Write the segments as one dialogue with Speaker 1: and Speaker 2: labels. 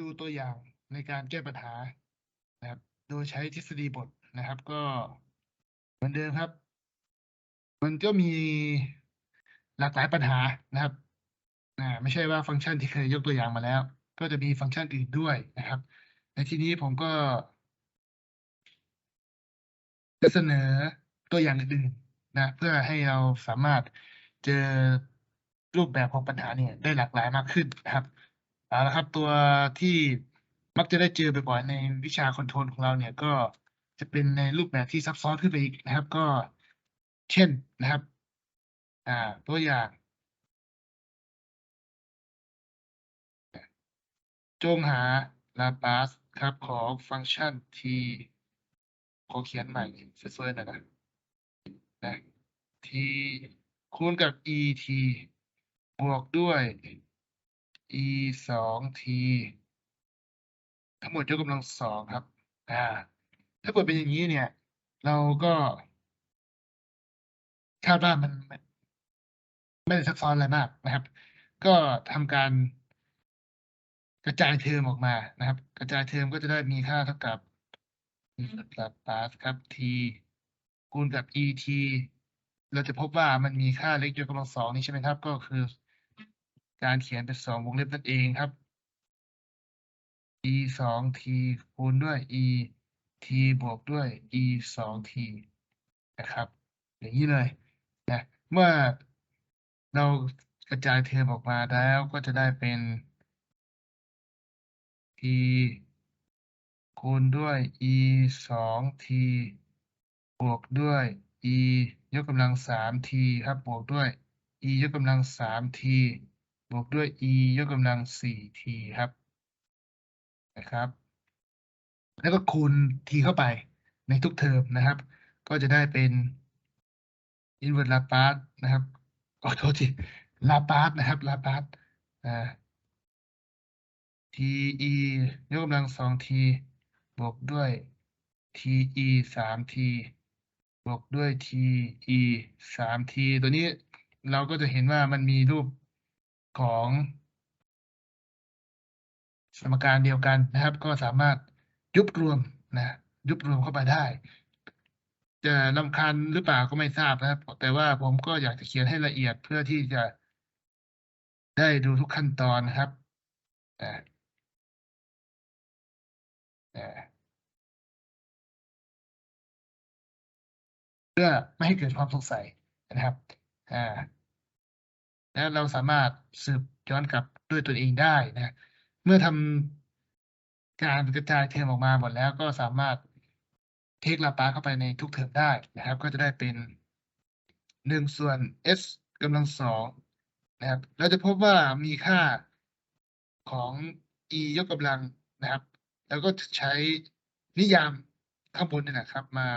Speaker 1: ดูตัวอย่างในการแก้ปัญหานะครับ โดยใช้ทฤษฎีบทนะครับ ก็เหมือนเดิมครับ มันก็มีหลากหลายปัญหานะครับอ่าไม่ใช่ว่าฟังก์ชันที่เคยยกตัวอย่างมาแล้ว ก็จะมีฟังก์ชันอื่นด้วยนะครับ ในที่นี้ผมก็จะเสนอตัวอย่างอื่นๆนะ เพื่อให้เราสามารถเจอรูปแบบของปัญหาเนี่ยได้หลากหลายมากขึ้นนะครับ เอาละครับ ตัวที่มักจะได้เจอบ่อยๆในวิชาคอนโทรลของเราเนี่ย ก็จะเป็นในรูปแบบที่ซับซ้อนขึ้นไปอีกนะครับ ก็เช่นนะครับ อ่า ตัวอย่าง จงหาลาปาสครับของฟังก์ชัน t ขอเขียนใหม่สวยๆหน่อยนะนะ t คูณกับ e t บวกด้วย e สอง t ทั้งหมดยกกำลังสองครับ อ่า ถ้าเกิดเป็นอย่างนี้เนี่ย เราก็คาดว่ามันไม่ได้ซับซ้อนอะไรมากนะครับ ก็ทำการกระจายเทอมออกมานะครับ กระจายเทอมก็จะได้มีค่าเท่ากับลาปาสครับ t คูณกับ et เราจะพบว่ามันมีค่าเล็กยกกำลังสองนี่ใช่ไหมครับ ก็คือ การเขียนเป็นสองวงเล็บนั่นเองครับ e สอง t คูณด้วย e t บวกด้วย e สอง t นะครับ อย่างนี้เลยนะเมื่อเรากระจายเทอมออกมาแล้วก็จะได้เป็น t คูณด้วย e สอง t บวกด้วย e ยกกำลังสาม t ครับ บวกด้วย e ยกกำลังสาม t บวกด้วย e ยกกำลังสี่ t ครับ นะครับ แล้วก็คูณ t เข้าไปในทุกเทอมนะครับ ก็จะได้เป็น inverse Laplace นะครับขอโทษที Laplace นะครับ Laplace อ่า t e ยกกำลังสอง t บวกด้วย t e สาม t บวกด้วย t e สาม t ตัวนี้เราก็จะเห็นว่ามันมีรูป ของสมการเดียวกันนะครับ ก็สามารถยุบรวมนะยุบรวมเข้าไปได้ จะรำคาญหรือเปล่าก็ไม่ทราบนะครับ แต่ว่าผมก็อยากจะเขียนให้ละเอียดเพื่อที่จะได้ดูทุกขั้นตอนนะครับเพื่อไม่ให้เกิดความสงสัยนะครับ อ่า นะเราสามารถสืบย้อนกลับด้วยตนเองได้นะเมื่อทำการกระจายเทอมออกมาหมดแล้วก็สามารถเทคลาปาเข้าไปในทุกเทอมได้นะครับ ก็จะได้เป็นหนึ่งส่วน s กำลังสองนะครับเราจะพบว่ามีค่าของ e ยกกำลังนะครับ แล้วก็ใช้นิยามข้างบนนี่นะครับ มา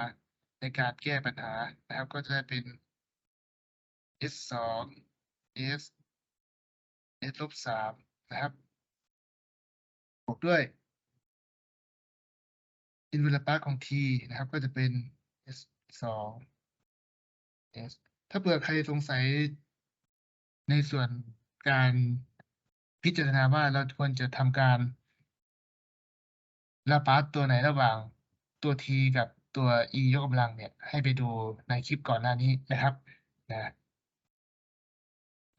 Speaker 1: ในการแก้ปัญหานะครับ ก็จะได้เป็น s ง f s ลบสามนะครับบวกด้วยอินเวลปาของ t นะครับ ก็จะเป็น s สอง s ถ้าเผื่อใครสงสัยในส่วนการพิจารณาว่าเราควรจะทำการระบาดตัวไหนระหว่างตัว t กับตัว e ยกกำลังเนี่ย ให้ไปดูในคลิปก่อนหน้านี้นะครับนะ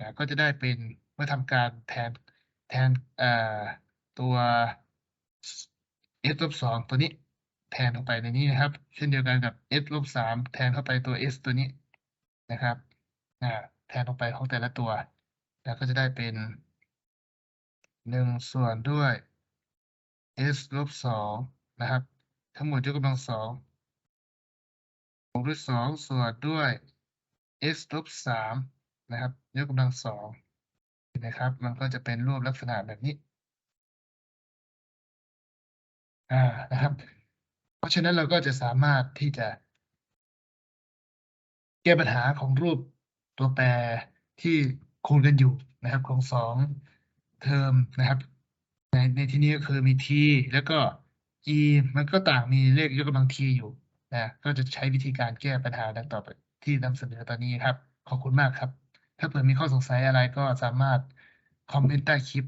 Speaker 1: นะก็จะได้เป็นเมื่อทำการแทนแทนตัว s ลบสองตัวนี้แทนเข้าไปในนี้นะครับ เช่นเดียวกันกับ s ลบสามแทนเข้าไปตัว s ตัวนี้นะครับอ่แทนลงไปของแต่ละตัว แล้วก็จะได้เป็นหนึ่งส่วนด้วย s ลบสองนะครับ ทั้งหมดยกกำลังสองบวกด้วยสองส่วนด้วย s ลบสาม นะครับยกกำลังสองนะครับ มันก็จะเป็นรูปลักษณะแบบนี้อ่านะครับ เพราะฉะนั้นเราก็จะสามารถที่จะ แก้ปัญหาของรูปตัวแปรที่คูณกันอยู่นะครับของสองเทอมนะครับ ในในที่นี้ก็คือมี t แล้วก็ e มันก็ต่างมีเลขยกกำลัง t อยู่นะก็จะใช้วิธีการแก้ปัญหาดังต่อไปที่นำเสนอตอนนี้ครับ ขอบคุณมากครับ ถ้าเผื่อมีข้อสงสัยอะไรก็สามารถคอมเมนต์ใต้คลิป